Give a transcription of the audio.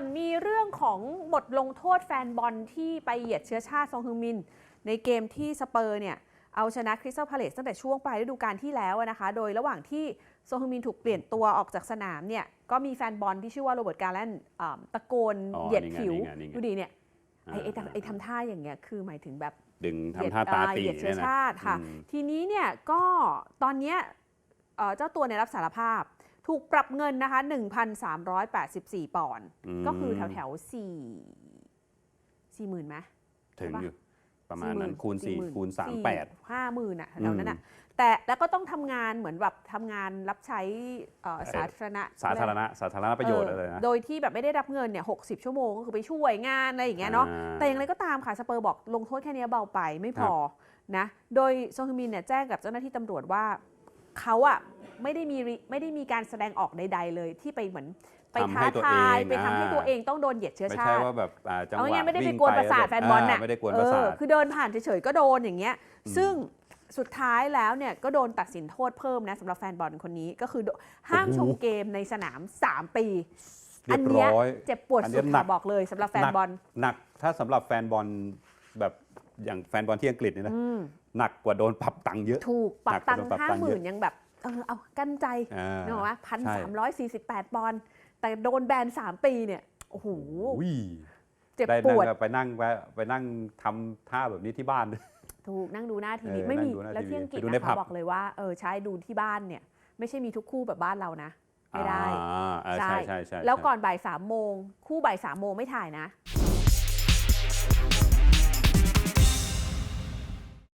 วนมีเรื่องของบทลงโทษแฟนบอลที่ไปเหยียดเชื้อชาติซองฮึงมิน ในเกมที่สเปอร์เนี่ยเอาชนะคริสตัลพาเลสตั้งแต่ช่วงปลายฤดูกาลที่แล้วนะคะ โดยระหว่างที่ซองฮึงมินถูกเปลี่ยนตัวออกจากสนามเนี่ย ก็มีแฟนบอลที่ชื่อว่าโรเบิร์ตการ์แลนด์อ่าตะโกนอ๋อเหยียดนี่ไงผิวนี่ไงนี่ไงดูดีเนี่ย ไอ้ไอ้อ่าไอ้ทำท่าอย่างเงี้ย คือหมายถึงแบบ ดึงเหยียดทำท่าตาอ่ตีเหยียดเชื้อเนี่ยนะชาติค่ะอืมทีนี้เนี่ยก็ตอนเนี้ยเอ่อเจ้าตัวเนี่ยรับสารภาพ ถูกปรับเงินนะคะ 1,384 ปอนด์มก็คือแถวแถวๆสี่สี่หมื่นไหมถึงใช่ปะอยู่ประมาณนั้น40,000คูณสี่40,000คูณสามแปดห้าหมื่นอะแถวๆนั้นอะอืมแต่แล้วก็ต้องทำงานเหมือนแบบทำงานรับใช้เอ่อเอ่อสาธารณะสาธารณะสาธารณประโยชน์เออะไรอนะโดยที่แบบไม่ได้รับเงินเนี่ยหกชั่วโมงก็คือไปช่วยงานอะไรอย่างเงี้ยเนาะอ่แต่อย่างไรก็ตามค่ะสเปอร์บอกลงโทษแค่นี้เบาไปไม่พอนะโดยซองฮึมินเนี่ยแจ้งกับเจ้าหน้าที่ตำรวจว่า เขาอะไม่ได้มีริไม่ได้มีการแสดงออกใด ๆ เลยที่ไปเหมือนไปทำท้าให้ตัวทายเองไปทำให้อ่าตัวเองต้องโดนเหยียดเชื้อไม่ชาใช่ติว่าแบบอ่าจังหเอาวะง่ายๆไม่ได้วิ่ไปงกวนประสาทล้วแฟนบอลน่ะาไม่ได้กวนประสาเอทอคือเดินผ่านเฉยๆก็โดนอย่างเงี้ยอืมซึ่งสุดท้ายแล้วเนี่ยก็โดนตัดสินโทษเพิ่มนะสำหรับแฟนบอลคนนี้ก็คือห้ามชมเกมในสนาม 3 ปีเรียบเนี้ยร้อยเจ็บปวดอันเนี้สุดยหนัค่ะกบอกเลยสำหรับแฟนบอลหนักถ้าสำหรับแฟนบอลแบบ อย่างแฟนบอลที่อังกฤษเนี่ยนะอืมหนักกว่าโดนปรับตังค์เยอะ ถูกปรับตังหนัค์กกว่าห้าปรับตังค์หเยมื่อะนยังแบบเออเอากั้นใจอ่านึกออกไหมพันใช่สามร้อยสี่สิบแปดปอนด์แต่โดนแบนสามปีเนี่ยโอ้โหอุ้ยเจ็บได้ปนั่งวดไปนั่งไปไปนั่งทำท่าแบบนี้ที่บ้าน ถูกนั่งดูหน้าทีวีเออไม่มีนั่งดูหน้าแล้วทีวีที่อังกฤษไปดูในนะผัคะบบอกเลยว่าเออใช้ดูที่บ้านเนี่ยไม่ใช่มีทุกคู่แบบบ้านเรานะไม่ได้อ่าเออใช่ใช่ใช่แล้วใช่ก่อนบ่ายสามโมงคู่บ่ายสามโมงไม่ถ่ายนะ